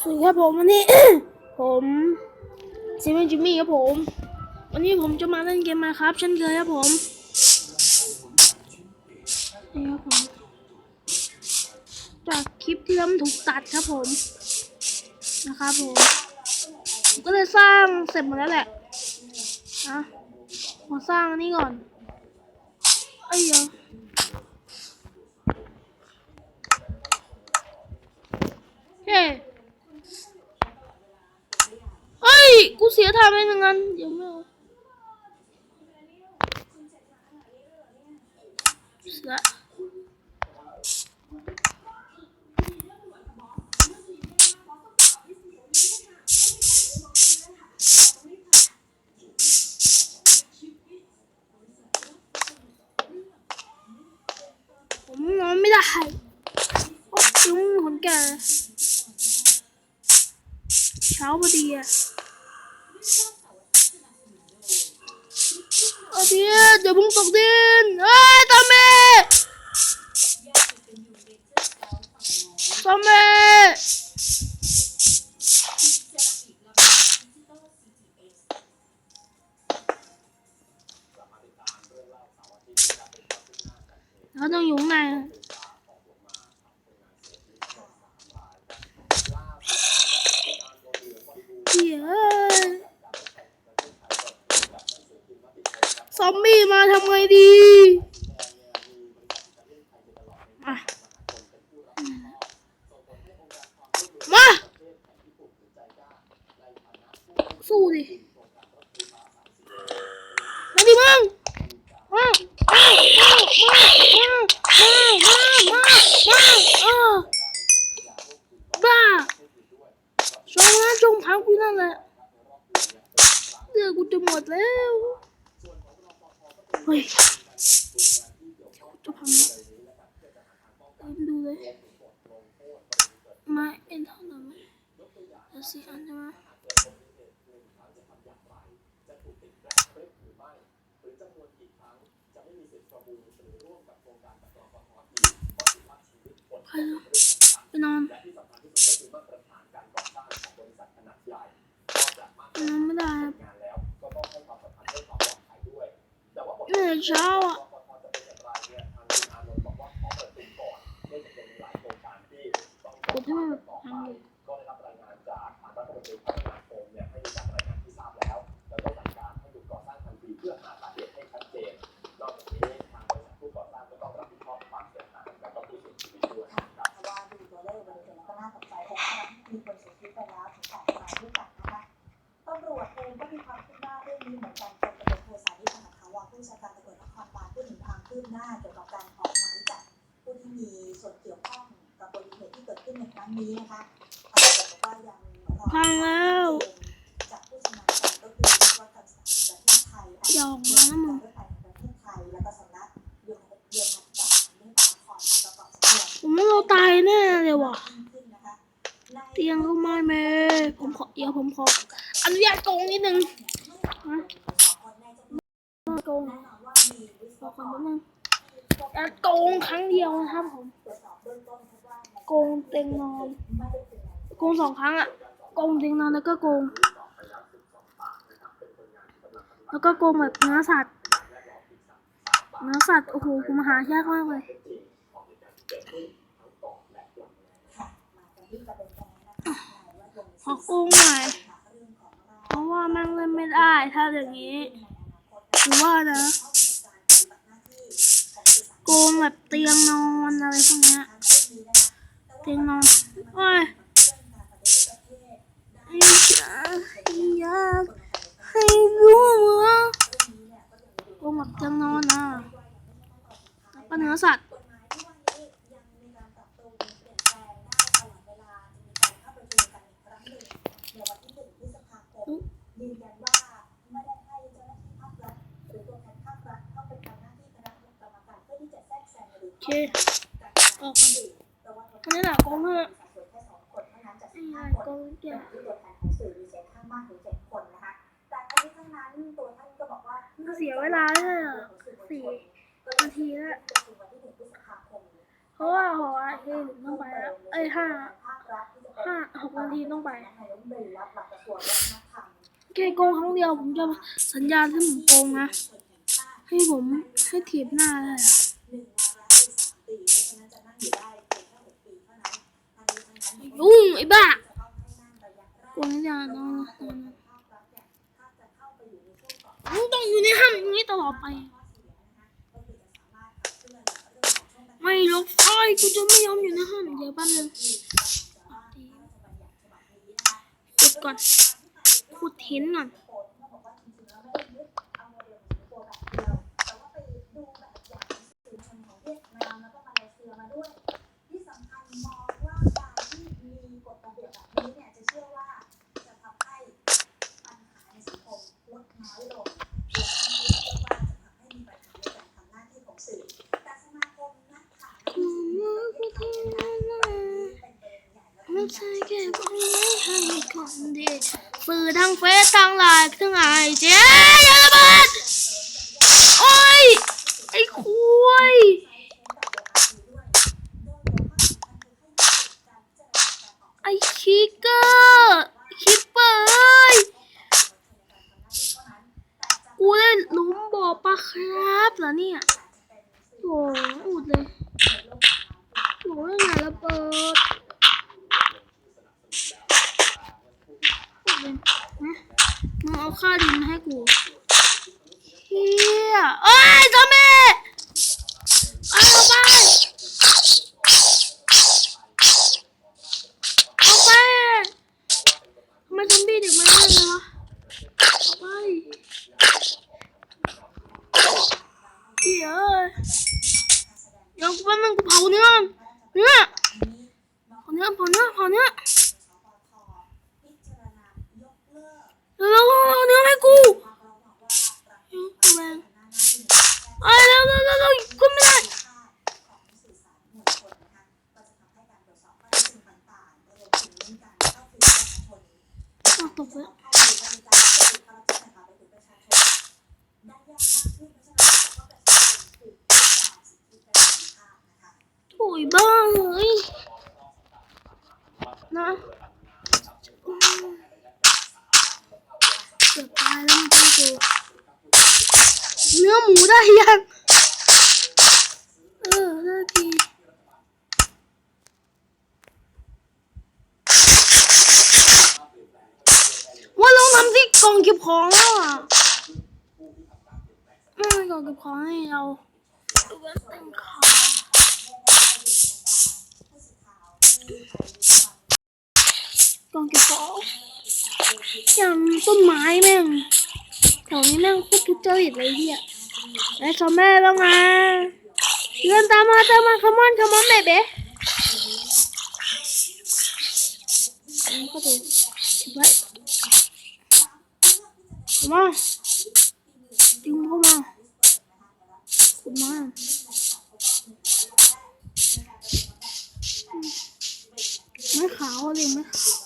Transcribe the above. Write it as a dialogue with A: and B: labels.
A: สวัสดีครับผมวันนี้ ผมเซเว่นจิมมี่ครับผม วันนี้ผมจะมาเล่นเกมมาครับเช่นเคยครับผมนี่ครับผมจากคลิปที่แล้วมันถูกตัดครับผมนะครับผมผมก็เลยสร้างเสร็จหมดแล้วแหละนะมาสร้างนนี้ก่อนไอ้ยเหี้ยเฮ้เฮ้ย กูเสียทางไปหนึ่งอันเดี๋ยวไม่เอาเสียผมนอนไม่ได้โอ้ยุงคนแก่เช้าพอดีอะ tiên Giờ bung tộc tiên Ê Tommy Tommy Nó đang dùng này. ซอมบี้มาทำไงดีมามาสู้ดิ ฮ้ยจะพังแล้วเอ็นดูเลยมาเอ็นเท่าไหร่ไหมเดี๋ยวสี่อันใช่ไหมไปนอนไปนอนไม่ได้ แต่
B: เช้าอะกูถ้ทำ นี้นะคะ
A: พังแล้ว
B: ดองน้ำ
A: ผมไม่เอาตายแน่เลยว่ะ เตียงก็ไม่แม่ผมขอเดี๋ยวผมขออันุญาตโกงนิดนึงโกง
B: ขอความ
A: นิดนึงจะโกงครั้งเดียวนะครับผม โกงเตียงนอนโกงสองครั้งอะโกงเตียงนอนแล้วก็โกง แล้วก็โกงแบบเนื้อสัตว์เนื้อสัตว์โอ้โหกูมาหายากมากเลย
B: ค่ะมากเด็นกันนะคะนายว่าตรง
A: ขอโกงหน่อย
B: เพ
A: ราะว่าม่งเล่นไม่ได้ถ้าอย่างนี้หรือว่านะโกงแบบเตียงนอนอะไรพวกเนี้ย ตียงนอนโอ้ยอยากอยากให้รู้ว่าโกงกับเตียงนอนอะแล้เนื้อสัตว์โอเคออก
B: มา
A: อันนี้หลายกอ
B: งเลยนี่หลา
A: ยก
B: อ
A: งเกี่ยว
B: ก็เสี
A: ยเวลาเลยอะสี่นาทีละเพราะว่าหอไอเอต้องไปแล้วเอ้ยห้าห้าหกนาทีต้องไปแค่โกงครั้งเดียวผมจะสัญญาณให้ผมโกงนะ ให้ผมให้ถีบหน้าเลย
B: ยุ่ง
A: ไอ้บ้า
B: จะต้องให้นั่งระยะแรก
A: โกงสัญญานอนนะนอนนะ
B: ภาครัฐเนี่ยถ้าจะเข้าไปอยู่ในช่วงก่อน
A: มึงต้องอยู่ในห้างอย่างนี้ตลอดไป
B: ข้อเสียนะคะก็คือจะสามารถขับเคลื่อนเรื่องของช่วง
A: ไม่ลบไฟกูจะไม่ยอมอยู่ในห้างเดี๋ยวแป๊บนึงขุดก่อนขุดหินก่อน
B: ที่สำคัญมองว่าการที่มีกฎระเบียบแบบนี้เนี่ยจะเชื่อว่าจะทำให้ปัญหาในสังคมลดน้อยลงรวมทั้งนี้เชื่อว่าจะทำให้มีปัญหาในการทำหน้าที่ของสื่อแต่สมาคมนักข่าวนักวิชาการเป็นประเด็นใหญ่แล้วก็
A: ไม่ใช่แค่บอกไว้ให้คนดีสื่อทั้งเฟซทั้งไลน์ทั้งไอเจ๊อย่าระเบิดโอ้ย ไอ้คุยไอ้ชิกเกอร์คิปเปอร์เอ้ย กูได้หลุมบ่อปลาครับเหรอเนี่ยโอ้อุดเลยโอ้ยงานระเบิดอุดเลยนะมึง เอาค่าดินมาให้กูเฮียเอ้ยจอมเบ้เอาไปเอาไปทำไมซอมบี้เด็กมันไม่เลยวะเอาไปเดี๋ยเดี๋ยวกูแป๊บนึงกูเผาเนื้อเนื้อเผาเนื้อเผาเนื้อเผาเนื้อเร็วๆเอาเนื้อให้กูเดี๋ยวกูแรงเอ้ยเร็วเร็วเร็วเร็วกูไม่ได้อ้าว ตกแล้วโถุยบ้าเฮ้ยนะเกือบตายแล้วมึงกูเนื้อหมูได้ยัง เออได้ทีว่าลองทำที่ กล่องเก็บของแล้วอะไม่มีกล่องเก็บของให้เราดูว่าเต็มขากองเก็บของอย่างต้นไม้แม่งแถวนี้แม่งโคตรทุจริตเลยเฮียไอ้ซอแม่บ้างมาเดินตามมาตามมาขมอนขมอนเบเบ้ก็ดูเก็บไว้เข้า มาดึงเข้ามาขุดมาไม่ขาวเลยไม่ขาว